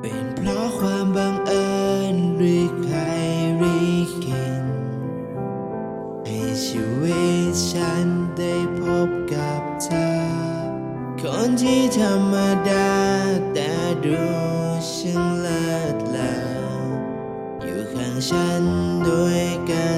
เป็นเพราะความบังเอิญหรือใครหรือเก่งให้ชีวิตฉันได้พบกับเธอ คนที่ธรรมดาแต่ดูช่างเลิศเลออยู่ข้างฉันด้วยกัน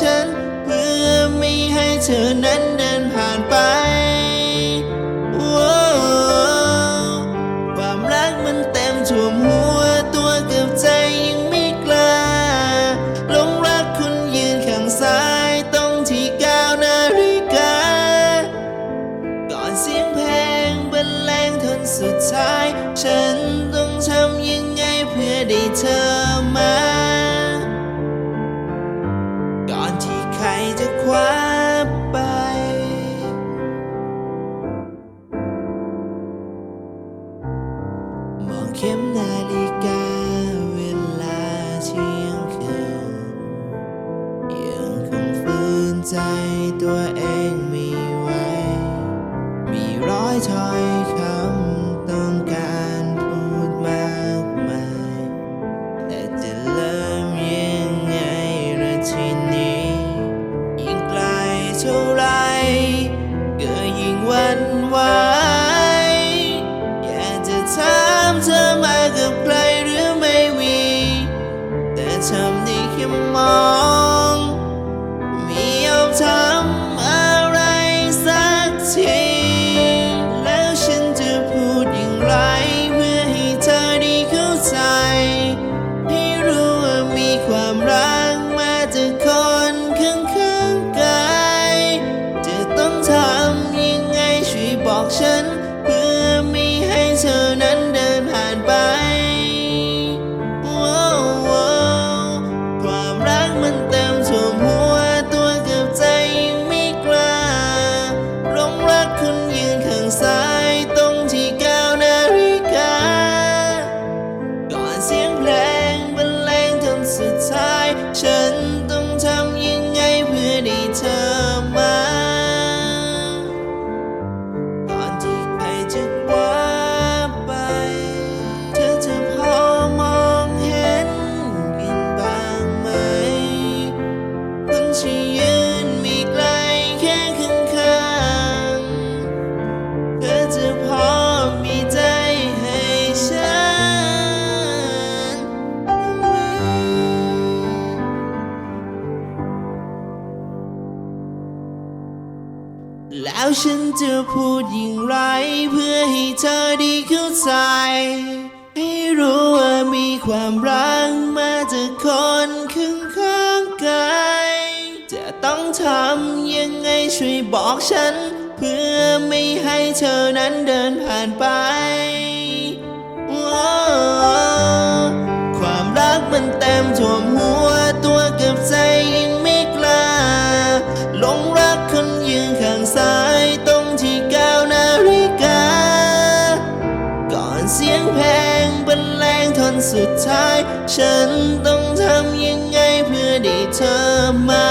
ฉัน เพื่อไม่ให้เธอนั้นเดินผ่านไปว้ความรักมันเต็มท่วมหัวตัวกับใจยังไม่กล้าหลงรักคุณยืนข้างซ้ายตรงที่ก้าวนาฬิกา ก่อนเสียงเพลงบรรเลงทนสุดท้าย ฉันต้องทำยังไงเพื่อได้เธอ ตัวเองม่ไหวมีร้อยถ้อยคำต้องการพูดมากมาย แต่จะเริ่มยังไงละทีนี้ ยิ่งไกลเท่าไรก็ยิ่งหวันไหวอยากจะถามเธอมากับใครหรือไม่มีแต่ทำได้แค่มอง แล้วฉันจะพูดอย่างไร เพื่อให้เธอได้เข้าใจให้รู้ว่ามีความรักมาจากคนข้างกายจะต้องทำยังไงช่วยบอกฉัน เพื่อไม่ให้เธอนั้นเดินผ่านไป ความรักมันเต็มท่วมหัว งเพลงบรรงทนสุดท้าย ฉันต้องทำยังไงเพื่อได้เธอมา